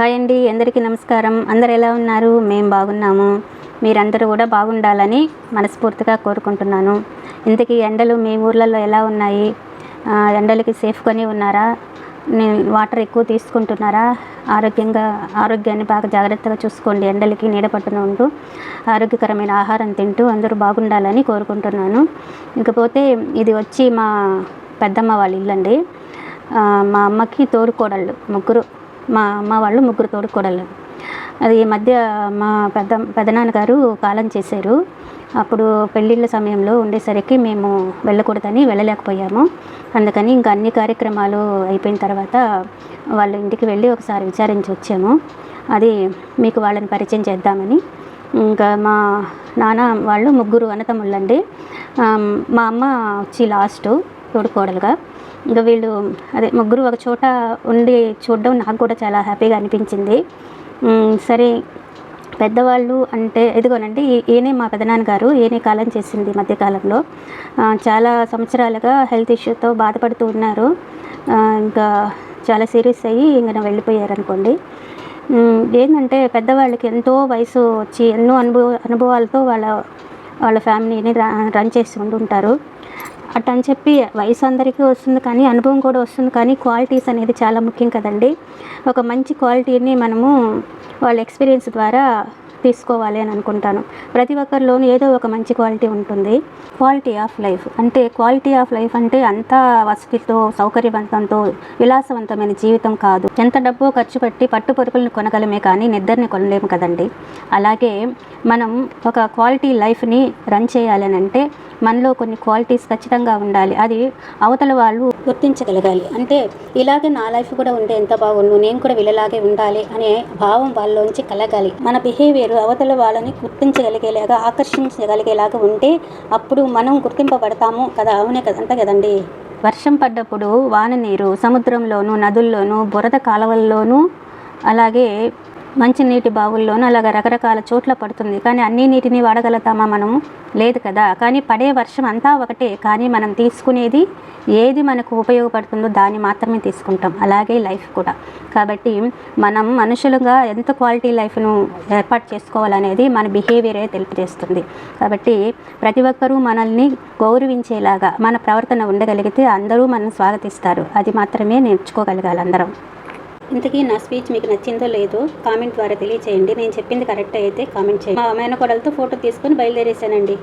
Hi అండి అందరికీ నమస్కారం. అందరు ఎలా ఉన్నారు? మేము బాగున్నాము. మీరందరూ కూడా బాగుండాలని మనస్ఫూర్తిగా కోరుకుంటున్నాను. ఇంతకీ ఎండలు మీ ఊర్లలో ఎలా ఉన్నాయి? ఎండలకి సేఫ్గానే ఉన్నారా? వాటర్ ఎక్కువ తీసుకుంటున్నారా? ఆరోగ్యంగా ఆరోగ్యాన్ని బాగా జాగ్రత్తగా చూసుకోండి. ఎండలకి నీడ పట్టున ఉంటూ ఆరోగ్యకరమైన ఆహారం తింటూ అందరూ బాగుండాలని కోరుకుంటున్నాను. ఇకపోతే ఇది వచ్చి మా పెద్దమ్మ వాళ్ళ ఇల్లు అండి మా అమ్మకి తోడుకోడళ్ళు ముగ్గురు. మా అమ్మ వాళ్ళు ముగ్గురు తోడుకోడళ్ళు అది ఈ మధ్య మా పెద్ద పెదనాన్నగారు కాలం చేశారు. అప్పుడు పెళ్ళిళ్ళ సమయంలో ఉండేసరికి మేము వెళ్ళకూడదని వెళ్ళలేకపోయాము. అందుకని ఇంకా అన్ని కార్యక్రమాలు అయిపోయిన తర్వాత వాళ్ళ ఇంటికి వెళ్ళి ఒకసారి విచారించి వచ్చాము. అది మీకు వాళ్ళని పరిచయం చేద్దామని. ఇంకా మా నాన్న వాళ్ళు ముగ్గురు అన్నతమ్ముళ్ళండి మా అమ్మ వచ్చి లాస్ట్. తోడుకోడలుగా. ఇంకా వీళ్ళు అదే ముగ్గురు ఒక చోట ఉండి చూడడం నాకు కూడా చాలా హ్యాపీగా అనిపించింది. సరే పెద్దవాళ్ళు అంటే ఇదిగోనండి ఈయనే మా పెదనాన్నగారు ఈయనే కాలం చేసింది ఈ మధ్యకాలంలో చాలా సంవత్సరాలుగా హెల్త్ ఇష్యూతో బాధపడుతూ ఉన్నారు. ఇంకా చాలా సీరియస్ అయ్యి ఇంకా వెళ్ళిపోయారు అనుకోండి ఏంటంటే పెద్దవాళ్ళకి ఎంతో వయసు వచ్చి ఎన్నో అనుభవ అనుభవాలతో వాళ్ళ వాళ్ళ ఫ్యామిలీని రన్ చేసి ఉంటుంటారు అట్ట అని చెప్పి వయసు అందరికీ వస్తుంది కానీ అనుభవం కూడా వస్తుంది కానీ క్వాలిటీస్ అనేది చాలా ముఖ్యం కదండి. ఒక మంచి క్వాలిటీని మనము వాళ్ళ ఎక్స్పీరియన్స్ ద్వారా తీసుకోవాలి అని అనుకుంటాను. ప్రతి ఒక్కరిలోనూ ఏదో ఒక మంచి క్వాలిటీ ఉంటుంది. క్వాలిటీ ఆఫ్ లైఫ్ అంటే క్వాలిటీ ఆఫ్ లైఫ్ అంటే అంతా వసతితో సౌకర్యవంతంతో విలాసవంతమైన జీవితం కాదు. ఎంత డబ్బు ఖర్చు పెట్టి పట్టు పరుపులను కొనగలమే కానీ నిద్రని కొనలేము కదండి. అలాగే మనం ఒక క్వాలిటీ లైఫ్ని రన్ చేయాలని అంటే మనలో కొన్ని క్వాలిటీస్ ఖచ్చితంగా ఉండాలి. అది అవతల వాళ్ళు గుర్తించగలగాలి. అంటే ఇలాగే నా లైఫ్ కూడా ఉంటే ఎంత బాగుండు నేను కూడా వీళ్ళలాగే ఉండాలి అనే భావం వాళ్ళలోంచి కలగాలి. మన బిహేవియర్ అవతల వాళ్ళని గుర్తించగలిగేలాగా ఆకర్షించగలిగేలాగా ఉంటే అప్పుడు మనం గుర్తింపబడతాము కదా. అవునే కదా అంతే కదండి? వర్షం పడ్డప్పుడు వాన నీరు సముద్రంలోనూ నదుల్లోనూ బురద కాలువల్లోనూ అలాగే మంచినీటి బావుల్లోనూ అలాగ రకరకాల చోట్ల పడుతుంది. కానీ అన్ని నీటిని వాడగలుగుతామా మనము? లేదు కదా. కానీ పడే వర్షం అంతా ఒకటే. కానీ మనం తీసుకునేది ఏది మనకు ఉపయోగపడుతుందో దాన్ని మాత్రమే తీసుకుంటాం. అలాగే లైఫ్ కూడా. కాబట్టి మనం మనుషులుగా ఎంత క్వాలిటీ లైఫ్ను ఏర్పాటు చేసుకోవాలనేది మన బిహేవియరే తెలియజేస్తుంది. కాబట్టి ప్రతి ఒక్కరూ మనల్ని గౌరవించేలాగా మన ప్రవర్తన ఉండగలిగితే అందరూ మనం స్వాగతిస్తారు. అది మాత్రమే నేర్చుకోగలగాలి అందరం. ఇంతకీ నా స్పీచ్ మీకు నచ్చిందో లేదో కామెంట్ ద్వారా తెలియచేయండి. నేను చెప్పింది కరెక్ట్ అయితే కామెంట్ చేయండి. మా మేనకోడలతో ఫోటో తీసుకొని బయలుదేరేసానండి